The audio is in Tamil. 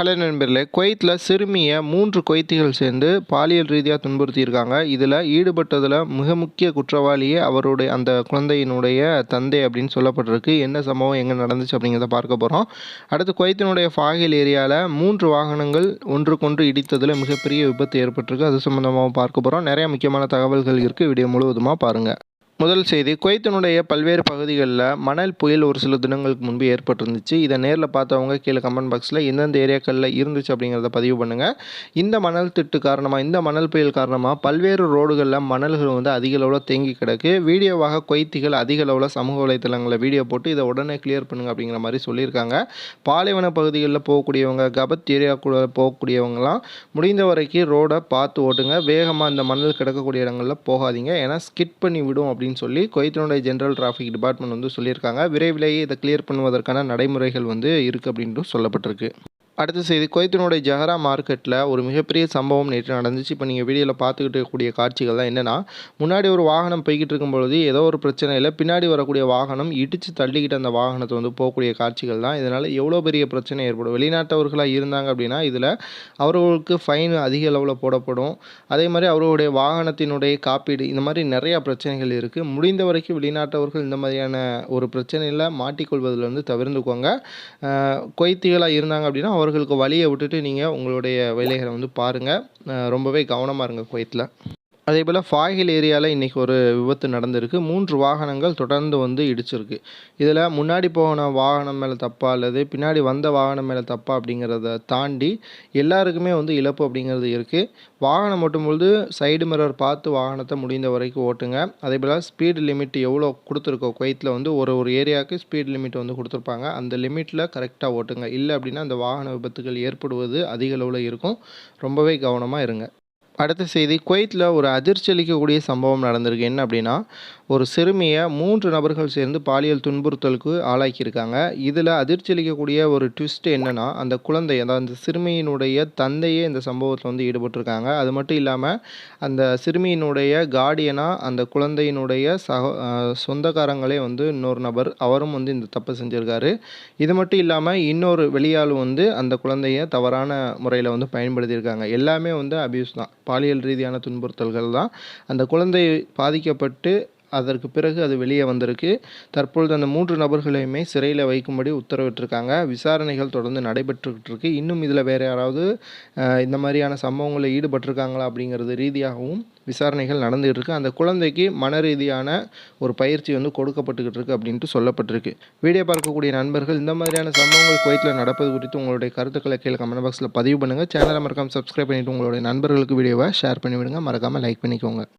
ஹலோ நண்பர்களே குவைத்தில் சிறுமியை மூன்று குவைத்திகள் சேர்ந்து பாலியல் ரீதியாக துன்புறுத்தியிருக்காங்க. இதில் ஈடுபட்டதில் மிக முக்கிய குற்றவாளியே அவருடைய அந்த குழந்தையினுடைய தந்தை அப்படின்னு சொல்லப்பட்டிருக்கு. என்ன சம்பவம் எங்கே நடந்துச்சு அப்படிங்கிறத பார்க்க போகிறோம் அடுத்து குவைத்தினுடைய ஃபாகில் ஏரியாவில் மூன்று வாகனங்கள் ஒன்றுக்கொன்று இடித்ததில் மிகப்பெரிய விபத்து ஏற்பட்டிருக்கு. அது சம்மந்தமாக பார்க்க போகிறோம் நிறைய முக்கியமான தகவல்கள் இருக்குது வீடியோ முழுவதுமாக பாருங்கள் முதல் செய்தி குவைத்தினுடைய பல்வேறு பகுதிகளில் மணல் புயல் ஒரு சில தினங்களுக்கு முன்பு ஏற்பட்டிருந்துச்சு. இதை நேரில் பார்த்தவங்க கீழே கமெண்ட் பாக்ஸில் எந்தெந்த ஏரியாக்களில் இருந்துச்சு அப்படிங்கிறத பதிவு பண்ணுங்கள் இந்த மணல் திட்டு காரணமாக இந்த மணல் புயல் காரணமாக பல்வேறு ரோடுகளில் மணல்கள் வந்து அதிக அளவில் தேங்கி கிடக்கு. வீடியோவாக குவைத்திகள் அதிக அளவில் சமூக வலைத்தளங்களில் வீடியோ போட்டு இதை உடனே கிளியர் பண்ணுங்க அப்படிங்கிற மாதிரி சொல்லியிருக்காங்க. பாலைவன பகுதிகளில் போகக்கூடியவங்க கபத் ஏரியாக்குள்ள போகக்கூடியவங்கலாம் முடிந்த வரைக்கும் ரோடை பார்த்து ஓட்டுங்க. வேகமாக இந்த மணல் கிடக்கக்கூடிய இடங்களில் போகாதீங்க. ஏன்னா ஸ்கிட் பண்ணி விடும் அப்படின்னு சொல்லி குவைத்தினுடைய ஜென்ரல் டிராஃபிக் டிபார்ட்மெண்ட் வந்து சொல்லியிருக்காங்க. விரைவிலேயே இதை கிளியர் பண்ணுவதற்கான நடைமுறைகள் வந்து இருக்குது அப்படின்ட்டு சொல்லப்பட்டிருக்கு. அடுத்த செய்தி குவைத்தினுடைய ஜஹரா மார்க்கெட்டில் ஒரு மிகப்பெரிய சம்பவம் நேற்று நடந்துச்சு. இப்போ நீங்கள் வீடியோவில் பார்த்துக்கிட்டு இருக்கக்கூடிய காட்சிகள் தான் என்னென்னா முன்னாடி ஒரு வாகனம் போய்கிட்டு இருக்கும்பொழுது ஏதோ ஒரு பிரச்சனையில் பின்னாடி வரக்கூடிய வாகனம் இடித்து தள்ளிக்கிட்டு அந்த வாகனத்தை வந்து போகக்கூடிய காட்சிகள் தான் இதனால் எவ்வளோ பெரிய பிரச்சனை ஏற்படும்? வெளிநாட்டவர்களாக இருந்தாங்க அப்படின்னா இதில் அவர்களுக்கு ஃபைன் அதிக அளவில் போடப்படும். அதே மாதிரி அவர்களுடைய வாகனத்தினுடைய காப்பீடு இந்த மாதிரி நிறையா பிரச்சனைகள் இருக்குது முடிந்த வரைக்கும் வெளிநாட்டவர்கள் இந்த மாதிரியான ஒரு பிரச்சனையில் மாட்டிக்கொள்வதிலிருந்து தவிர்த்துக்கோங்க. கொய்த்திகளாக இருந்தாங்க அப்படின்னா அவர் அவர்களுக்கு வழியை விட்டுட்டு நீங்கள் உங்களுடைய வேலைகளை வந்து பாருங்கள் ரொம்பவே கவனமாக இருங்க குவைத்தில் அதே போல் ஃபாஹில் ஏரியாவில் இன்றைக்கி ஒரு விபத்து நடந்திருக்கு. மூன்று வாகனங்கள் தொடர்ந்து வந்து இடிச்சிருக்கு. இதில் முன்னாடி போன வாகனம் மேலே தப்பா அல்லது பின்னாடி வந்த வாகனம் மேலே தப்பா அப்படிங்கிறத தாண்டி எல்லாருக்குமே வந்து இழப்பு அப்படிங்கிறது இருக்குது வாகனம் ஓட்டும்பொழுது சைடு மிரர் பார்த்து வாகனத்தை முடிந்த வரைக்கும் ஓட்டுங்க. அதே போல் ஸ்பீடு லிமிட் எவ்வளோ கொடுத்துருக்கோ குவைத்தில் வந்து ஒரு ஒரு ஏரியாவுக்கு ஸ்பீட் லிமிட் வந்து கொடுத்துருப்பாங்க. அந்த லிமிட்டில் கரெக்டாக ஓட்டுங்க. இல்லை அப்படின்னா அந்த வாகன விபத்துகள் ஏற்படுவது அதிக அளவில் இருக்கும். ரொம்பவே கவனமாக இருங்க. அடுத்த செய்தி குவைத்தில் ஒரு அதிர்ச்சி அளிக்கக்கூடிய சம்பவம் நடந்திருக்கு. என்ன அப்படின்னா ஒரு சிறுமியை மூன்று நபர்கள் சேர்ந்து பாலியல் துன்புறுத்தலுக்கு ஆளாக்கியிருக்காங்க. இதில் அதிர்ச்சி அளிக்கக்கூடிய ஒரு ட்விஸ்ட் என்னென்னா அந்த குழந்தை அதாவது அந்த சிறுமியினுடைய தந்தையே இந்த சம்பவத்தில் வந்து ஈடுபட்டிருக்காங்க. அது மட்டும் இல்லாமல் அந்த சிறுமியினுடைய கார்டியனாக அந்த குழந்தையினுடைய சக சொந்தக்காரங்களே வந்து இன்னொரு நபர் அவரும் வந்து இந்த தப்பை செஞ்சுருக்காரு. இது மட்டும் இல்லாமல் இன்னொரு வெளியாள் வந்து அந்த குழந்தைய தவறான முறையில் வந்து பயன்படுத்தியிருக்காங்க. எல்லாமே வந்து அபியூஸ் தான். பாலியல் ரீதியான துன்புறுத்தல்கள் தான். அந்த குழந்தை பாதிக்கப்பட்டு அதற்கு பிறகு அது வெளியே வந்திருக்கு. தற்பொழுது அந்த மூன்று நபர்களையுமே சிறையில் வைக்கும்படி உத்தரவிட்டிருக்காங்க. விசாரணைகள் தொடர்ந்து நடைபெற்றுக்கிட்டு இருக்கு இன்னும் இதில் வேறு யாராவது இந்த மாதிரியான சம்பவங்களில் ஈடுபட்டிருக்காங்களா அப்படிங்கிறது ரீதியாகவும் விசாரணைகள் நடந்துகிட்டு இருக்கு அந்த குழந்தைக்கு மன ரீதியான ஒரு பயிற்சி வந்து கொடுக்கப்பட்டுக்கிட்டு இருக்கு அப்படின்ட்டு சொல்லப்பட்டிருக்கு. வீடியோ பார்க்கக்கூடிய நண்பர்கள் இந்த மாதிரியான சம்பவங்கள் குவைத்தில் நடப்பது குறித்து உங்களுடைய கருத்துக்களை கீழே கமெண்ட் பாக்ஸில் பதிவு பண்ணுங்கள் சேனலை மறக்காமல் சப்ஸ்கிரைப் பண்ணிவிட்டு உங்களுடைய நண்பர்களுக்கு வீடியோவை ஷேர் பண்ணிவிடுங்க. மறக்காமல் லைக் பண்ணிக்கோங்க.